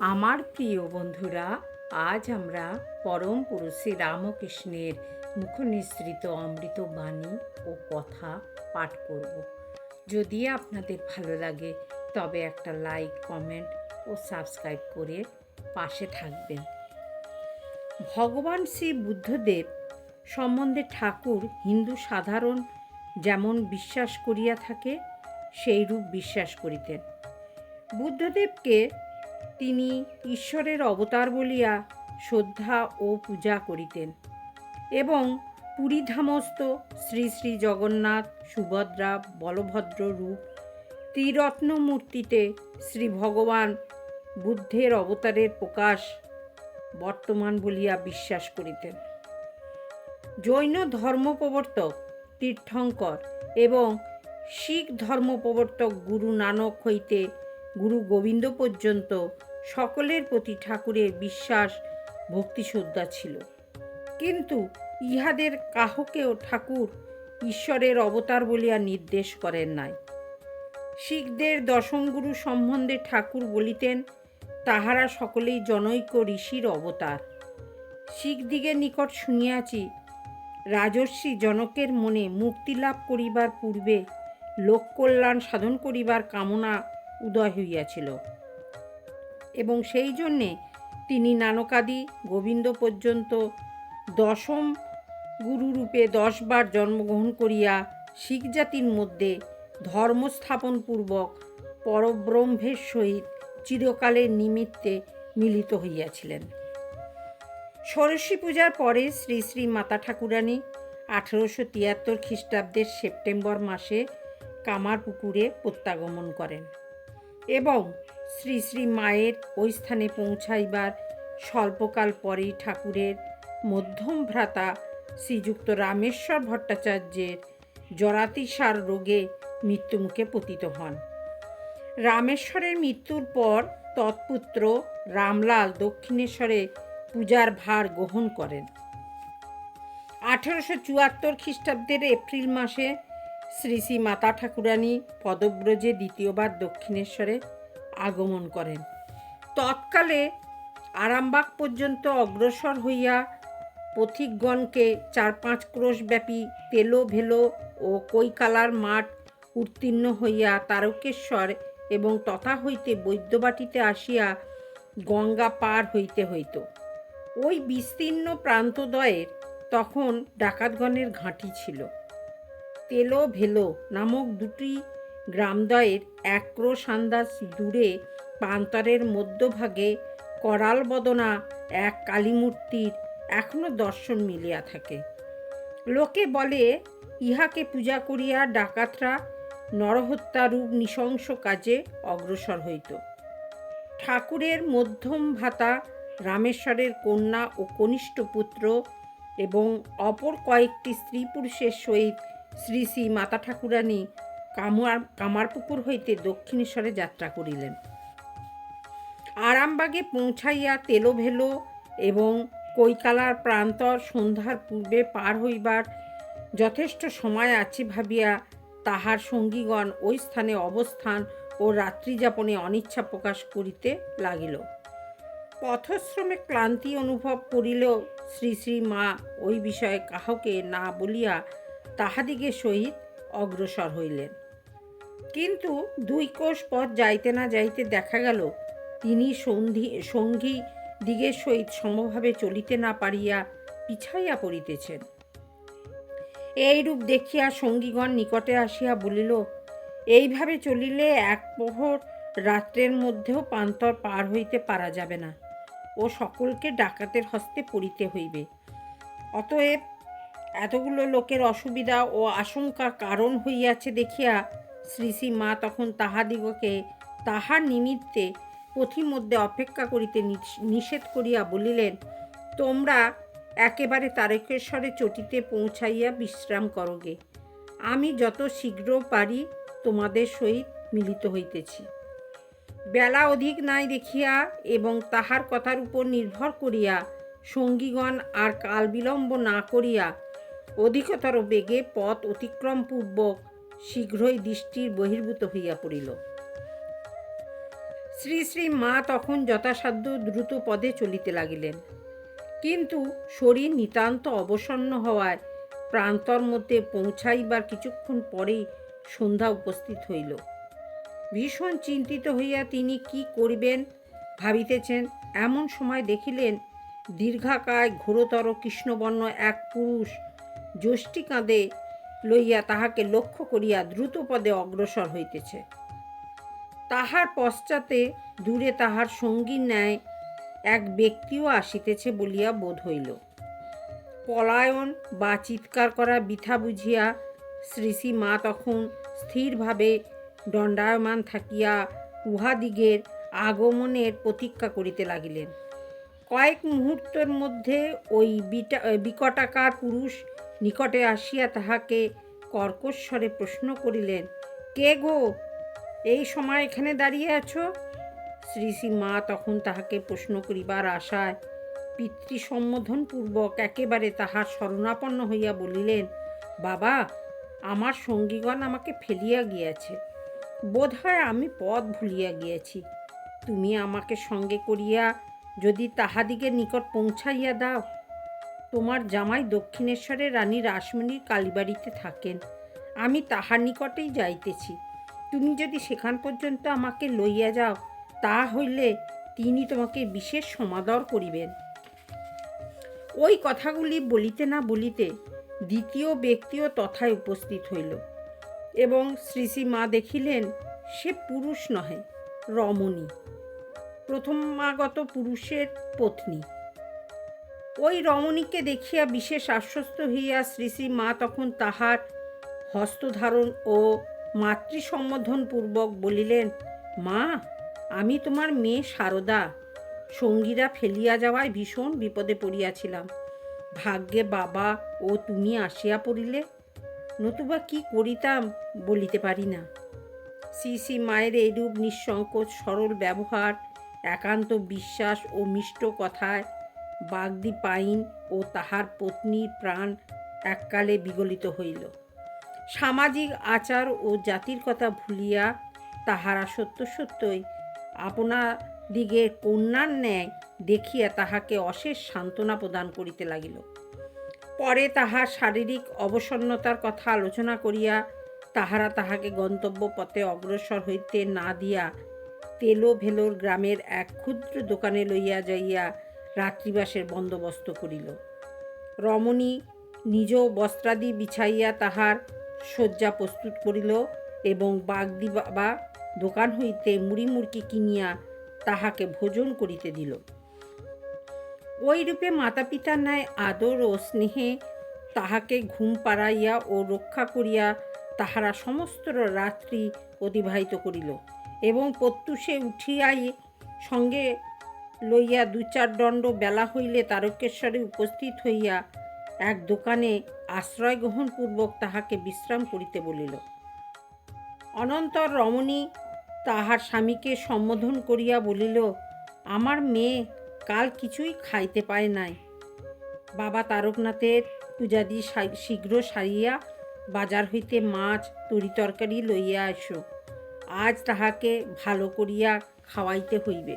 আমার প্রিয় বন্ধুরা, আজ আমরা পরম পুরুষ রামকৃষ্ণের মুখনিসৃত অমৃত বাণী ও কথা পাঠ করব। যদি আপনাদের ভালো লাগে, তবে একটা লাইক, কমেন্ট ও সাবস্ক্রাইব করে পাশে থাকবেন। ভগবান শ্রী বুদ্ধদেব সম্বন্ধে ঠাকুর হিন্দু সাধারণ যেমন বিশ্বাস করিয়া থাকে, সেইরূপ বিশ্বাস করিতেন। বুদ্ধদেবকে তিনি ঈশ্বরের অবতার বলিয়া শ্রদ্ধা ও পূজা করিতেন এবং পুরীধামস্থ শ্রী শ্রী জগন্নাথ সুভদ্রা বলভদ্র রূপ ত্রিরত্ন মূর্তিতে শ্রী ভগবান বুদ্ধের অবতারের প্রকাশ বর্তমান বলিয়া বিশ্বাস করিতেন। জৈন ধর্মপ্রবর্তক তীর্থঙ্কর এবং শিখ ধর্মপ্রবর্তক গুরু নানক হইতে গুরু গোবিন্দ পর্যন্ত সকলের প্রতি ঠাকুরের বিশ্বাস, ভক্তিশ্রদ্ধা ছিল। কিন্তু ইহাদের কাহকেও ঠাকুর ঈশ্বরের অবতার বলিয়া নির্দেশ করেন নাই। শিখদের দশম গুরু সম্বন্ধে ঠাকুর বলিতেন, তাহারা সকলেই জনৈক ঋষির অবতার। শিখদিগের নিকট শুনিয়াছি, রাজর্ষি জনকের মনে মুক্তি লাভ করিবার পূর্বে লোককল্যাণ সাধন করিবার কামনা উদয় হইয়াছিল। এবং সেই জন্যে তিনি নানকাদি গোবিন্দ পর্যন্ত দশম গুরুরূপে দশবার জন্মগ্রহণ করিয়া শিখ জাতির মধ্যে ধর্ম স্থাপনপূর্বক পরব্রহ্মের সহিত চিরকালের নিমিত্তে মিলিত হইয়াছিলেন। সরস্বী পূজার পরে শ্রী শ্রী মাতা ঠাকুরানী আঠেরোশো তিয়াত্তর খ্রিস্টাব্দের সেপ্টেম্বর মাসে কামারপুকুরে প্রত্যাগমন করেন। এবং শ্রী শ্রী মায়ের ওই স্থানে পৌঁছাইবার স্বল্পকাল পরেই ঠাকুরের মধ্যম ভ্রাতা শ্রীযুক্ত রামেশ্বর ভট্টাচার্যের জরাতিসার রোগে মৃত্যুমুখে পতিত হন। রামেশ্বরের মৃত্যুর পর তৎপুত্র রামলাল দক্ষিণেশ্বরে পূজার ভার গ্রহণ করেন। আঠেরোশো চুয়াত্তর খ্রিস্টাব্দের এপ্রিল মাসে শ্রী শ্রী মাতা ঠাকুরানী পদব্রজে দ্বিতীয়বার দক্ষিণেশ্বরে আগমন করেন। তৎকালে আরামবাগ পর্যন্ত অগ্রসর হইয়া পথিকগণকে চার পাঁচ ক্রোশ ব্যাপী তেলো ভেলো ও কৈকালার মাঠ উত্তীর্ণ হইয়া তারকেশ্বর এবং তথা হইতে বৈদ্যবাটিতে আসিয়া গঙ্গা পার হইতে হইত। ওই বিস্তীর্ণ প্রান্তদয়ের তখন ডাকাতগণের ঘাঁটি ছিল। তেলো ভেলো নামক দুটি গ্রামদ্বয়ের এক ক্রোশ আন্দাজ দূরে প্রান্তরের মধ্যভাগে করাল বদনা এক কালীমূর্তির এখনও দর্শন মিলিয়া থাকে। লোকে বলে, ইহাকে পূজা করিয়া ডাকাতরা নরহত্যারূপ নৃশংস কাজে অগ্রসর হইত। ঠাকুরের মধ্যম ভাতা রামেশ্বরের কন্যা ও কনিষ্ঠ পুত্র এবং অপর কয়েকটি স্ত্রী পুরুষের সহিত শ্রী শ্রী মাতা ঠাকুরানী কামার কামারপুকুর হইতে দক্ষিণেশ্বরে যাত্রা করিলেন। আরামবাগে পৌঁছাইয়া তেলোভেলো এবং কৈকালার প্রান্তর সন্ধ্যার পূর্বে পার হইবার যথেষ্ট সময় আছে ভাবিয়া তাহার সঙ্গীগণ ওই স্থানে অবস্থান ও রাত্রিযাপনে অনিচ্ছা প্রকাশ করিতে লাগিল। পথশ্রমে ক্লান্তি অনুভব করিলেও শ্রী শ্রী মা ওই বিষয়ে কাহকে না বলিয়া তাহাদিগে সহিত অগ্রসর হইলেন। কিন্তু দুই কোষ পথ যাইতে না যাইতে দেখা গেল, তিনি সন্ধি, সঙ্গী দিগের সহিত সমভাবে চলিতে না পারিয়া পিছাইয়া পড়িতেছেন। এইরূপ দেখিয়া সঙ্গীগণ নিকটে আসিয়া বলিল, এইভাবে চলিলে এক প্রহর রাত্রের মধ্যেও প্রান্তর পার হইতে পারা যাবে না। ও সকলকে ডাকাতের হস্তে পড়িতে হইবে। অতএব এতগুলো লোকের অসুবিধা ও আশঙ্কা কারণ হইয়াছে দেখিয়া শ্রী শ্রী মা তখন তাহাদিগকে তাহার নিমিত্তে পথিমধ্যে অপেক্ষা করিতে নিষেধ করিয়া বলিলেন, তোমরা একেবারে তারকেশ্বরে চটিতে পৌঁছাইয়া বিশ্রাম করোগে। আমি যত শীঘ্র পারি তোমাদের সহিত মিলিত হইতেছি। বেলা অধিক নাই দেখিয়া এবং তাহার কথার উপর নির্ভর করিয়া সঙ্গীগণ আর কাল বিলম্ব না করিয়া অধিকতর বেগে পথ অতিক্রমপূর্বক শীঘ্রই দৃষ্টির বহির্ভূত হইয়া পড়িল। শ্রী শ্রী মা তখন যথাসাধ্য দ্রুত পদে চলিতে লাগিলেন। কিন্তু শরীর নিতান্ত অবসন্ন হওয়ায় প্রান্তর মধ্যে পৌঁছাইবার কিছুক্ষণ পরেই সন্ধ্যা উপস্থিত হইল। ভীষণ চিন্তিত হইয়া তিনি কি করিবেন ভাবিতেছেন। এমন সময় দেখিলেন দীর্ঘাকায় ঘোরতর কৃষ্ণবর্ণ এক পুরুষ যষ্টি কাঁধে লইয়া তাহাকে লক্ষ্য করিয়া দ্রুত পদে অগ্রসর হইতেছে। তাহার পশ্চাতে দূরে তাহার সঙ্গীর ন্যায় এক ব্যক্তিও আসিতেছে বলিয়া বোধ হইল। পলায়ন বা চিৎকার করা বৃথা বুঝিয়া শ্রী মা তখন স্থিরভাবে দণ্ডায়মান থাকিয়া উহাদিগের আগমনের প্রতীক্ষা করিতে লাগিলেন। কয়েক মুহূর্তের মধ্যে ওই বিটা, বিকটাকার পুরুষ নিকটে আসিয়া তাহাকে কর্কশ্বরে প্রশ্ন করিলেন, কে গো? এই সময় এখানে দাঁড়িয়ে আছো? শ্রী শ্রী মা তখন তাহাকে প্রশ্ন করিবার আশায় পিতৃ সম্বোধনপূর্বক একেবারে তাহার শরণাপন্ন হইয়া বলিলেন, বাবা, আমার সঙ্গীগণ আমাকে ফেলিয়া গিয়াছে। বোধ হয় আমি পথ ভুলিয়া গিয়াছি। তুমি আমাকে সঙ্গে করিয়া যদি তাহাদিগের নিকট পৌঁছাইয়া দাও তোমার জামাই দক্ষিণেশ্বরে রানী রাসমণির কালীবাড়িতে থাকেন। আমি তাহার নিকটেই যাইতেছি। তুমি যদি সেখান পর্যন্ত আমাকে লইয়া যাও, তা হইলে তিনি তোমাকে বিশেষ সমাদর করিবেন। ওই কথাগুলি বলিতে না বলিতে দ্বিতীয় ব্যক্তিও তথায় উপস্থিত হইল এবং শ্রী মা দেখিলেন, সে পুরুষ নহে, রমণী। প্রথমাগত পুরুষের পত্নী। ওই রমণীকে দেখিয়া বিশেষ আশ্বস্ত হইয়া শ্রী শ্রী মা তখন তাহার হস্তধারণ ও মাতৃসম্বোধনপূর্বক বলিলেন, মা, আমি তোমার মেয়ে সারদা। সঙ্গীরা ফেলিয়া যাওয়ায় ভীষণ বিপদে পড়িয়াছিলাম। ভাগ্যে বাবা ও তুমি আসিয়া পড়িলে, নতুবা কি করিতাম বলিতে পারি না। শ্রী মায়ের এইরূপ নিঃসংকোচ সরল ব্যবহার, একান্ত বিশ্বাস ও মিষ্ট কথায় বাগদি পাইন ও তাহার পত্নীর প্রাণ এককালে বিগলিত হইল। সামাজিক আচার ও জাতির কথা ভুলিয়া তাহারা সত্য সত্যই আপনা দিগের কন্যার ন্যায় দেখিয়া তাহাকে অশেষ সান্ত্বনা প্রদান করিতে লাগিল। পরে তাহার শারীরিক অবসন্নতার কথা আলোচনা করিয়া তাহারা তাহাকে গন্তব্য পথে অগ্রসর হইতে না দিয়া তেলো ভেলোর গ্রামের এক ক্ষুদ্র দোকানে লইয়া যাইয়া রাত্রিবাসের বন্দোবস্ত করিল। রমণী নিজ বস্ত্রাদি বিছাইয়া তাহার শয্যা প্রস্তুত করিল এবং বাগদি বাবা দোকান হইতে মুড়ি মুড়কি কিনিয়া তাহাকে ভোজন করিতে দিল। ওইরূপে মাতা পিতার ন্যায় আদর ও স্নেহে তাহাকে ঘুম পাড়াইয়া ও রক্ষা করিয়া তাহারা সমস্ত রাত্রি অতিবাহিত করিল এবং প্রত্যুষে উঠিয়াই সঙ্গে লইয়া দু চার দণ্ড বেলা হইলে তারকেশ্বরে উপস্থিত হইয়া এক দোকানে আশ্রয় গ্রহণপূর্বক তাহাকে বিশ্রাম করিতে বলিল। অনন্তর রমণী তাহার স্বামীকে সম্বোধন করিয়া বলিল, আমার মেয়ে কাল কিছুই খাইতে পায় নাই। বাবা তারকনাথের পূজাদি শীঘ্র সারিয়া বাজার হইতে মাছ, তরি তরকারি লইয়া আসো। আজ তাহাকে ভালো করিয়া খাওয়াইতে হইবে।